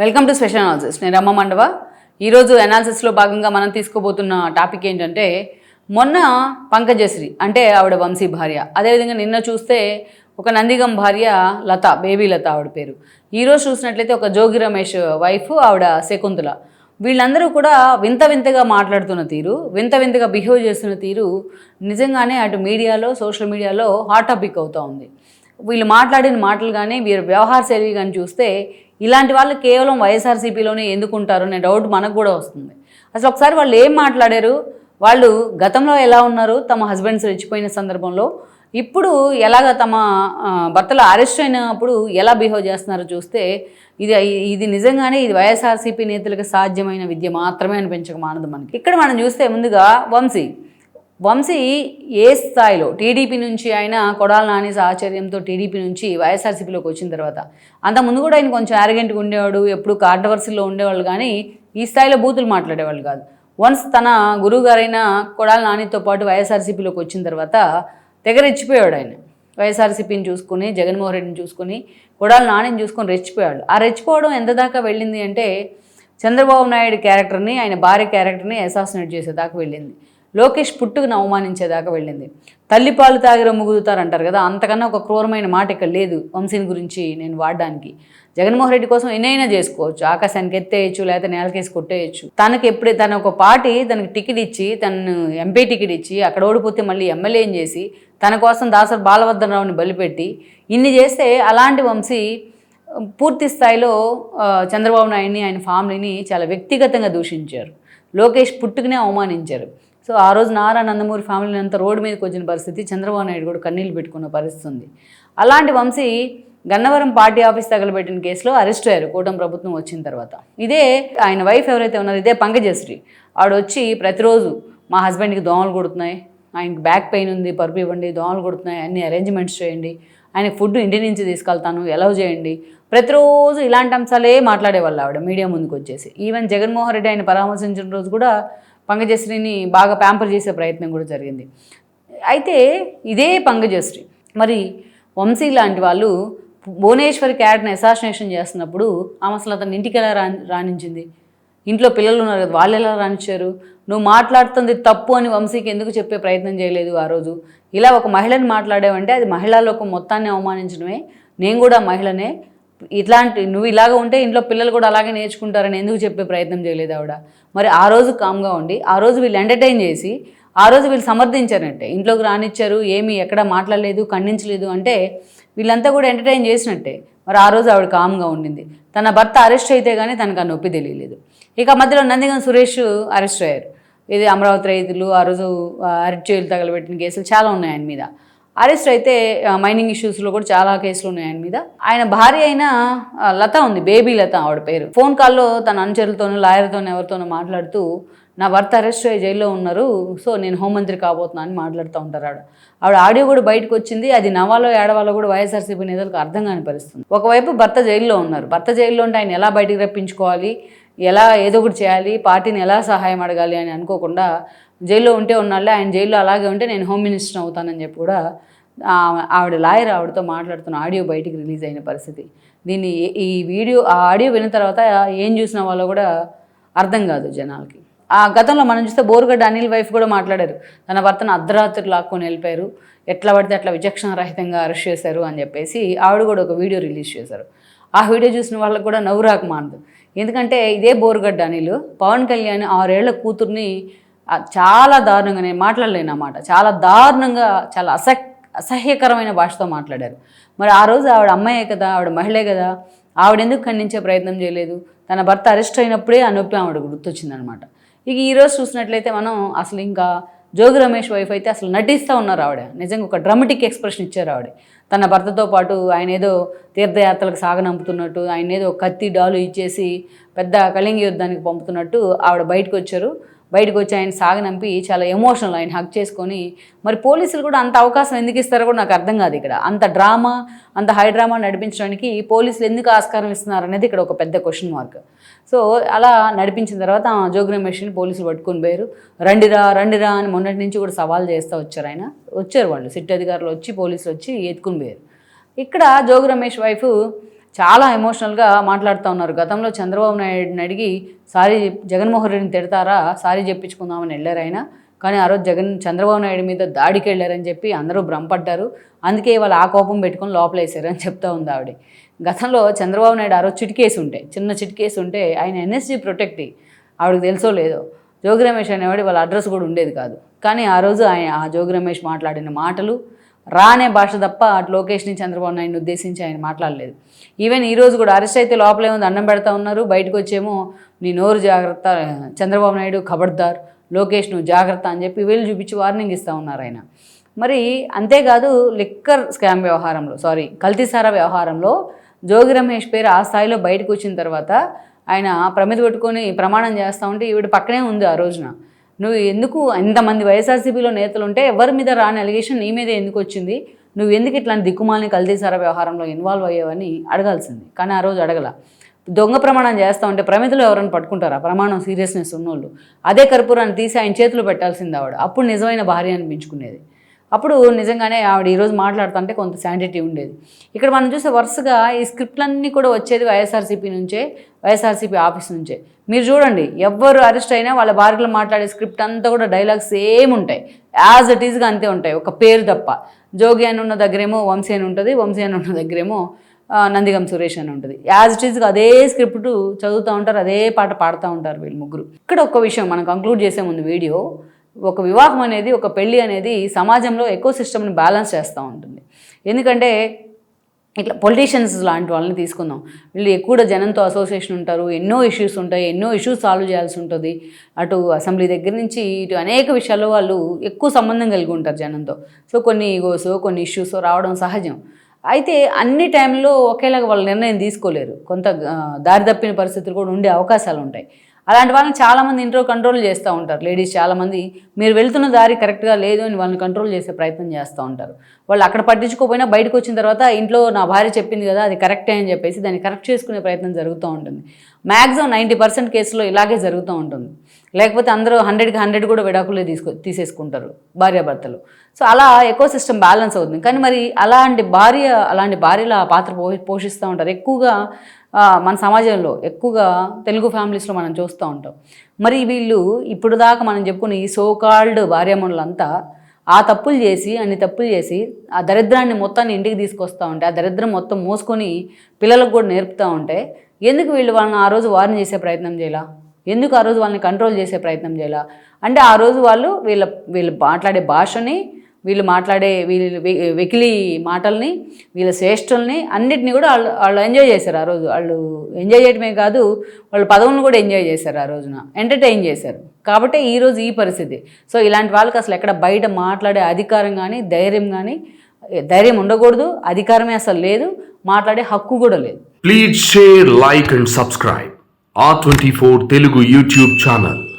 Welcome to special analysis నేను రమ్మ మండవ. ఈరోజు అనాలిసిస్లో భాగంగా మనం తీసుకోబోతున్న టాపిక్ ఏంటంటే మొన్న పంకజశ్రీ అంటే ఆవిడ వంశీ భార్య. అదేవిధంగా నిన్న చూస్తే ఒక నందిగం భార్య లత బేబీ లత ఆవిడ పేరు. ఈరోజు చూసినట్లయితే ఒక జోగి రమేష్ వైఫ్ ఆవిడ శకుంతల. వీళ్ళందరూ కూడా వింత వింతగా మాట్లాడుతున్న తీరు వింత వింతగా బిహేవ్ చేస్తున్న తీరు నిజంగానే అటు మీడియాలో సోషల్ మీడియాలో హాట్ టాపిక్ అవుతూ ఉంది. వీళ్ళు మాట్లాడిన మాటలు కానీ వీరి వ్యవహార శైలి కానీ చూస్తే ఇలాంటి వాళ్ళు కేవలం వైఎస్ఆర్సీపీలోనే ఎందుకుంటారు అనే డౌట్ మనకు కూడా వస్తుంది. అసలు ఒకసారి వాళ్ళు ఏం మాట్లాడారు? వాళ్ళు గతంలో ఎలా ఉన్నారు? తమ హస్బెండ్స్ రెచ్చిపోయిన సందర్భంలో ఇప్పుడు ఎలాగ తమ భర్తలు అరెస్ట్ అయినప్పుడు ఎలా బిహేవ్ చేస్తున్నారో చూస్తే ఇది ఇది నిజంగానే ఇది వైఎస్ఆర్సీపీ నేతలకు సాధ్యమైన విద్య మాత్రమే అనిపించక మానదు మనకి. ఇక్కడ మనం చూస్తే ముందుగా వంశీ. వంశీ ఏ స్థాయిలో? టీడీపీ నుంచి ఆయన కొడాల నాని ఆశ్చర్యంతో టీడీపీ నుంచి వైఎస్ఆర్సీపీలోకి వచ్చిన తర్వాత. అంతకుముందు ముందు కూడా ఆయన కొంచెం యారగెంట్గా ఉండేవాడు ఎప్పుడు కాంట్రవర్సీలో ఉండేవాళ్ళు కానీ ఈ స్థాయిలో బూతులు మాట్లాడేవాళ్ళు కాదు. వన్స్ తన గురువు గారైన కొడాల నానితో పాటు వైఎస్ఆర్సీపీలోకి వచ్చిన తర్వాత తెగ రెచ్చిపోయాడు ఆయన. వైఎస్ఆర్సీపీని చూసుకుని జగన్మోహన్ రెడ్డిని చూసుకుని కొడాల నానిని చూసుకొని రెచ్చిపోయాడు ఆ రెచ్చిపోవడం ఎంత దాకా వెళ్ళింది అంటే చంద్రబాబు నాయుడు క్యారెక్టర్ని ఆయన భార్య క్యారెక్టర్ని అసాసినేట్ చేసేదాకా వెళ్ళింది. లోకేష్ పుట్టుకుని అవమానించేదాకా వెళ్ళింది. తల్లి పాలు తాగిర ముగుదుతారంటారు కదా అంతకన్నా ఒక క్రూరమైన మాట ఇక్కడ లేదు వంశీని గురించి నేను వాడడానికి. జగన్మోహన్ రెడ్డి కోసం ఎన్నైనా చేసుకోవచ్చు. ఆకాశానికి ఎత్తేయచ్చు లేకపోతే నేలకేసి కొట్టేయచ్చు. తనకి ఎప్పుడే తన ఒక పార్టీ తనకి టికెట్ ఇచ్చి తను ఎంపీ టికెట్ ఇచ్చి అక్కడ ఓడిపోతే మళ్ళీ ఎమ్మెల్యేని చేసి తన కోసం దాసరి బాలవర్ధనరావుని బలిపెట్టి ఇన్ని చేస్తే అలాంటి వంశీ పూర్తి స్థాయిలో చంద్రబాబు నాయుడిని ఆయన ఫ్యామిలీని చాలా వ్యక్తిగతంగా దూషించారు. లోకేష్ పుట్టుకునే అవమానించారు. సో ఆ రోజు నారా నందమూరి ఫ్యామిలీ అంతా రోడ్డు మీదకి వచ్చిన పరిస్థితి. చంద్రబాబు నాయుడు కూడా కన్నీళ్ళు పెట్టుకున్న పరిస్థితి ఉంది అలాంటి వంశీ గన్నవరం పార్టీ ఆఫీస్ తగలబెట్టిన కేసులో అరెస్ట్ అయ్యారు. కూటమి ప్రభుత్వం వచ్చిన తర్వాత. ఇదే ఆయన వైఫ్ ఎవరైతే ఉన్నారో ఇదే పంకజశ్రీ. ఆవిడ వచ్చి ప్రతిరోజు మా హస్బెండ్కి దోమలు కొడుతున్నాయి. ఆయనకి బ్యాక్ పెయిన్ ఉంది పరుపు ఇవ్వండి దోమలు కొడుతున్నాయి అన్ని అరేంజ్మెంట్స్ చేయండి. ఆయన ఫుడ్ ఇంటి నుంచి తీసుకెళ్తాను ఎలవ్ చేయండి. ప్రతిరోజు ఇలాంటి అంశాలే మాట్లాడేవాళ్ళు ఆవిడ మీడియా ముందుకు వచ్చేసి. ఈవెన్ జగన్మోహన్ రెడ్డి ఆయన పరామర్శించిన రోజు కూడా పంగజశ్రీని బాగా ప్యాంపర్ చేసే ప్రయత్నం కూడా జరిగింది. అయితే ఇదే పంగజశ్రీ మరి వంశీ లాంటి వాళ్ళు భువనేశ్వరి క్యారెట్ని అసాసినేషన్ చేస్తున్నప్పుడు ఆమె అసలు అతను ఇంటికి ఎలా రా రాణించింది? ఇంట్లో పిల్లలు ఉన్నారు కదా వాళ్ళు ఎలా రాణించారు? నువ్వు మాట్లాడుతుంది తప్పు అని వంశీకి ఎందుకు చెప్పే ప్రయత్నం చేయలేదు ఆ రోజు? ఇలా ఒక మహిళని మాట్లాడావంటే అది మహిళా లోకం మొత్తాన్ని అవమానించడమే. నేను కూడా మహిళనే ఇట్లాంటి నువ్వు ఇలాగ ఉంటే ఇంట్లో పిల్లలు కూడా అలాగే నేర్చుకుంటారని ఎందుకు చెప్పే ప్రయత్నం చేయలేదు ఆవిడ. మరి ఆ రోజు కామ్గా ఉండి ఆ రోజు వీళ్ళు ఎంటర్టైన్ చేసి ఆ రోజు వీళ్ళు సమర్థించారంటే ఇంట్లోకి రానిచ్చారు ఏమీ ఎక్కడ మాట్లాడలేదు ఖండించలేదు అంటే వీళ్ళంతా కూడా ఎంటర్టైన్ చేసినట్టే. మరి ఆ రోజు ఆవిడ కామ్గా ఉండింది. తన భర్త అరెస్ట్ అయితే కానీ తనకు ఆ నొప్పి తెలియలేదు. ఇక మధ్యలో నందిగం సురేష్ అరెస్ట్ అయ్యారు. ఇది అమరావతి రైతులు ఆ రోజు అరెస్ట్ చేయలు తగలబెట్టిన కేసులు చాలా ఉన్నాయి ఆయన మీద. అరెస్ట్ అయితే మైనింగ్ ఇష్యూస్లో కూడా చాలా కేసులు ఉన్నాయి ఆయన మీద. ఆయన భార్య అయిన లత ఉంది బేబీ లత ఆవిడ పేరు. ఫోన్ కాల్లో తన అనుచరులతోనూ లాయర్తోనూ ఎవరితోనూ మాట్లాడుతూ నా భర్త అరెస్ట్ అయ్యి జైల్లో ఉన్నారు సో నేను హోంమంత్రి కాబోతున్నా అని మాట్లాడుతూ ఉంటారు ఆవిడ. ఆవిడ ఆడియో కూడా బయటకు వచ్చింది. అది నవాలో ఏడవాలో కూడా వైఎస్ఆర్సీపీ నేతలకు అర్థం కాని పరిస్థితుంది ఒకవైపు భర్త జైల్లో ఉన్నారు. భర్త జైల్లో ఉంటే ఆయన ఎలా బయటికి రప్పించుకోవాలి? ఎలా ఏదో ఒకటి చేయాలి పార్టీని ఎలా సహాయం అడగాలి అని అనుకోకుండా జైల్లో ఉంటే ఉన్నాళ్ళే ఆయన జైల్లో అలాగే ఉంటే నేను హోమ్ మినిస్టర్ అవుతానని చెప్పి కూడా ఆవిడ లాయర్ ఆవిడతో మాట్లాడుతున్న ఆడియో బయటికి రిలీజ్ అయిన పరిస్థితి. దీన్ని ఈ- వీడియో ఆ ఆడియో విన్న తర్వాత ఏం చూసిన వాళ్ళో కూడా అర్థం కాదు జనాలకి. ఆ గతంలో మనం చూస్తే బోరుగడ్డ అనిల్ వైఫ్ కూడా మాట్లాడారు. తన భర్తను అర్ధరాత్రి లాక్కొని వెళ్ళిపోయారు. ఎట్లా పడితే అట్లా విచక్షణ రహితంగా అరెస్ట్ చేశారు అని చెప్పేసి ఆవిడ కూడా ఒక వీడియో రిలీజ్ చేశారు. ఆ వీడియో చూసిన వాళ్ళకి కూడా నవ్వు రాకమానదు ఎందుకంటే ఇదే బోరుగడ్డ అనిలు. పవన్ కళ్యాణ్ ఆరేళ్ళ కూతుర్ని చాలా దారుణంగా నేను మాట్లాడలేను అన్నమాట చాలా దారుణంగా చాలా అసహ్ అసహ్యకరమైన భాషతో మాట్లాడారు. మరి ఆ రోజు ఆవిడ అమ్మాయే కదా ఆవిడ మహిళే కదా ఆవిడ ఎందుకు ఖండించే ప్రయత్నం చేయలేదు? తన భర్త అరెస్ట్ అయినప్పుడే ఆ నొప్పి ఆవిడ గుర్తొచ్చిందనమాట. ఇక ఈరోజు చూసినట్లయితే మనం అసలు ఇంకా జోగి రమేష్ వైఫ్ అయితే అసలు నటిస్తూ ఉన్నారు ఆవిడ. నిజంగా ఒక డ్రమటిక్ ఎక్స్ప్రెషన్ ఇచ్చారు ఆవిడ. తన భర్తతో పాటు ఆయన ఏదో తీర్థయాత్రలకు సాగనంపుతున్నట్టు ఆయన ఏదో కత్తి డాలు ఇచ్చేసి పెద్ద కళింగ యుద్ధానికి పంపుతున్నట్టు ఆవిడ బయటకు వచ్చారు. బయటకు వచ్చి ఆయన సాగనంపి చాలా ఎమోషనల్ ఆయన హక్ చేసుకొని మరి పోలీసులు కూడా అంత అవకాశం ఎందుకు ఇస్తారో కూడా నాకు అర్థం కాదు ఇక్కడ. అంత డ్రామా అంత హై డ్రామా నడిపించడానికి పోలీసులు ఎందుకు ఆస్కారం ఇస్తున్నారు అనేది ఇక్కడ ఒక పెద్ద క్వశ్చన్ మార్క్ సో అలా నడిపించిన తర్వాత ఆ జోగి రమేష్ని పోలీసులు పట్టుకొని పోయారు. రండిరా రండిరా అని మొన్నటి నుంచి కూడా సవాల్ చేస్తూ వచ్చారు ఆయన. వచ్చారు వాళ్ళు. సిట్ అధికారులు వచ్చి పోలీసులు వచ్చి ఎత్తుకుని పోయారు. ఇక్కడ జోగి రమేష్ వైఫ్ చాలా ఎమోషనల్గా మాట్లాడుతూ ఉన్నారు. గతంలో చంద్రబాబు నాయుడిని అడిగి సారీ జగన్మోహన్ రెడ్డిని తిడతారా? సారీ చెప్పించుకుందామని వెళ్ళారు ఆయన. కానీ ఆ రోజు జగన్ చంద్రబాబు నాయుడు మీద దాడికి వెళ్ళారని చెప్పి అందరూ భ్రమపడ్డారు. అందుకే వాళ్ళు ఆ కోపం పెట్టుకుని లోపలేసారని చెప్తా ఉంది ఆవిడ. గతంలో చంద్రబాబు నాయుడు ఆ రోజు చిటికేసి ఉంటే చిన్న చిటికేసి ఉంటే ఆయన ఎన్ఎస్జీ ప్రొటెక్ట్ ఆవిడకి తెలుసో లేదో జోగి రమేష్ అనేవాడి వాళ్ళ అడ్రస్ కూడా ఉండేది కాదు. కానీ ఆ రోజు ఆయన ఆ జోగి రమేష్ మాట్లాడిన మాటలు రానే భాష తప్ప అటు లోకేష్ని చంద్రబాబు నాయుడిని ఉద్దేశించి ఆయన మాట్లాడలేదు. ఈవెన్ ఈరోజు కూడా అరెస్ట్ అయితే లోపల ఏమో అన్నం పెడతా ఉన్నారు. బయటకు వచ్చేమో నీ నోరు జాగ్రత్త చంద్రబాబు నాయుడు ఖబర్దార్ లోకేష్ నువ్వు జాగ్రత్త అని చెప్పి వీళ్ళు చూపించి వార్నింగ్ ఇస్తూ ఉన్నారు ఆయన. మరి అంతేకాదు లిక్కర్ స్కామ్ వ్యవహారంలో సారీ కల్తీసారా వ్యవహారంలో జోగి రమేష్ పేరు ఆ స్థాయిలో బయటకు వచ్చిన తర్వాత ఆయన ప్రమిద పెట్టుకొని ప్రమాణం చేస్తూ ఉంటే ఈవిడ పక్కనే ఉంది ఆ రోజున. నువ్వు ఎందుకు ఇంతమంది వైఎస్ఆర్సీపీలో నేతలు ఉంటే ఎవరి మీద రాని అలిగేషన్ నీ మీద ఎందుకు వచ్చింది? నువ్వు ఎందుకు ఇట్లాంటి దిక్కుమాలని కల్తీసారా వ్యవహారంలో ఇన్వాల్వ్ అయ్యావని అడగాల్సింది. కానీ ఆ రోజు అడగల. దొంగ ప్రమాణం చేస్తా ఉంటే ప్రమితులు ఎవరైనా పట్టుకుంటారా? ప్రమాణం సీరియస్నెస్ ఉన్నోళ్ళు. అదే కర్పూరాన్ని తీసి ఆయన చేతిలో పెట్టాల్సింది ఆవిడ. అప్పుడు నిజమైన భార్య అనిపించుకునేది. అప్పుడు నిజంగానే ఆవిడ ఈరోజు మాట్లాడుతుంటే కొంత శాంటిటీ ఉండేది. ఇక్కడ మనం చూస్తే వరుసగా ఈ స్క్రిప్ట్లన్నీ కూడా వచ్చేది వైఎస్ఆర్సీపీ నుంచే వైఎస్ఆర్సీపీ ఆఫీస్ నుంచే. మీరు చూడండి ఎవ్వరు అరెస్ట్ అయినా వాళ్ళ భార్యలు మాట్లాడే స్క్రిప్ట్ అంతా కూడా డైలాగ్స్ సేమ్ ఉంటాయి. యాజ్ ఇట్ ఈస్గా అంతే ఉంటాయి ఒక పేరు తప్ప. జోగి అని ఉన్న దగ్గరేమో వంశీ అని ఉంటుంది వంశీ అని ఉన్న దగ్గరేమో నందిగం సురేష్ అని ఉంటుంది. యాజ్ ఇట్ ఈస్గా అదే స్క్రిప్ట్ చదువుతూ ఉంటారు అదే పాట పాడుతూ ఉంటారు వీళ్ళు ముగ్గురు. ఇక్కడ ఒక విషయం మనం కంక్లూడ్ చేసే ముందు వీడియో ఒక వివాహం అనేది ఒక పెళ్ళి అనేది సమాజంలో ఎకో సిస్టమ్ని బ్యాలెన్స్ చేస్తూ ఉంటుంది. ఎందుకంటే ఇట్లా పొలిటీషియన్స్ లాంటి వాళ్ళని తీసుకుందాం. వీళ్ళు ఎక్కువ జనంతో అసోసియేషన్ ఉంటారు ఎన్నో ఇష్యూస్ ఉంటాయి ఎన్నో ఇష్యూస్ సాల్వ్ చేయాల్సి ఉంటుంది. అటు అసెంబ్లీ దగ్గర నుంచి ఇటు అనేక విషయాల్లో వాళ్ళు ఎక్కువ సంబంధం కలిగి ఉంటారు జనంతో. సో కొన్ని ఈగోస్ కొన్ని ఇష్యూస్ రావడం సహజం. అయితే అన్ని టైంలో ఒకేలాగా వాళ్ళు నిర్ణయం తీసుకోలేరు. కొంత దారి తప్పిన పరిస్థితులు కూడా ఉండే అవకాశాలు ఉంటాయి. అలాంటి వాళ్ళని చాలామంది ఇంట్లో కంట్రోల్ చేస్తూ ఉంటారు. లేడీస్ చాలామంది మీరు వెళ్తున్న దారి కరెక్ట్గా లేదు అని వాళ్ళని కంట్రోల్ చేసే ప్రయత్నం చేస్తూ ఉంటారు. వాళ్ళు అక్కడ పట్టించుకోకపోయినా బయటకు వచ్చిన తర్వాత ఇంట్లో నా భార్య చెప్పింది కదా అది కరెక్టే అని చెప్పేసి దాన్ని కరెక్ట్ చేసుకునే ప్రయత్నం జరుగుతూ ఉంటుంది. మ్యాక్సిమం నైంటీ పర్సెంట్ కేసులో ఇలాగే జరుగుతూ ఉంటుంది. లేకపోతే అందరూ హండ్రెడ్కి హండ్రెడ్ కూడా విడాకులే తీసుకో తీసేసుకుంటారు భార్యాభర్తలు. సో అలా ఎకో సిస్టమ్ బ్యాలెన్స్ అవుతుంది. కానీ మరి అలాంటి భార్య అలాంటి భార్యలు ఆ పాత్ర పో పోషిస్తూ ఉంటారు. ఎక్కువగా మన సమాజంలో ఎక్కువగా తెలుగు ఫ్యామిలీస్లో మనం చూస్తూ ఉంటాం. మరి వీళ్ళు ఇప్పుడు దాకా మనం చెప్పుకుని ఈ సోకాల్డ్ భార్యామణులంతా ఆ తప్పులు చేసి అన్ని తప్పులు చేసి ఆ దరిద్రాన్ని మొత్తాన్ని ఇంటికి తీసుకొస్తూ ఉంటే ఆ దరిద్రం మొత్తం మోసుకొని పిల్లలకు కూడా నేర్పుతూ ఉంటే ఎందుకు వీళ్ళు వాళ్ళని ఆ రోజు వార్న్ చేసే ప్రయత్నం చేయాలా? ఎందుకు ఆ రోజు వాళ్ళని కంట్రోల్ చేసే ప్రయత్నం చేయాలా? అంటే ఆ రోజు వాళ్ళు వీళ్ళ వీళ్ళు మాట్లాడే భాషని వీళ్ళు మాట్లాడే వీళ్ళు వెకిలి మాటల్ని వీళ్ళ శ్రేష్ఠుల్ని అన్నిటిని కూడా వాళ్ళు వాళ్ళు ఎంజాయ్ చేశారు ఆ రోజు. వాళ్ళు ఎంజాయ్ చేయడమే కాదు వాళ్ళ పదవులను కూడా ఎంజాయ్ చేశారు ఆ రోజున. ఎంటర్టైన్ చేశారు. కాబట్టి ఈరోజు ఈ పరిస్థితి. సో ఇలాంటి వాళ్ళకి అసలు ఎక్కడ బయట మాట్లాడే అధికారం కానీ ధైర్యం కానీ ధైర్యం ఉండకూడదు. అధికారమే అసలు లేదు. మాట్లాడే హక్కు కూడా లేదు. Please share, like and subscribe. R24 Telugu YouTube channel.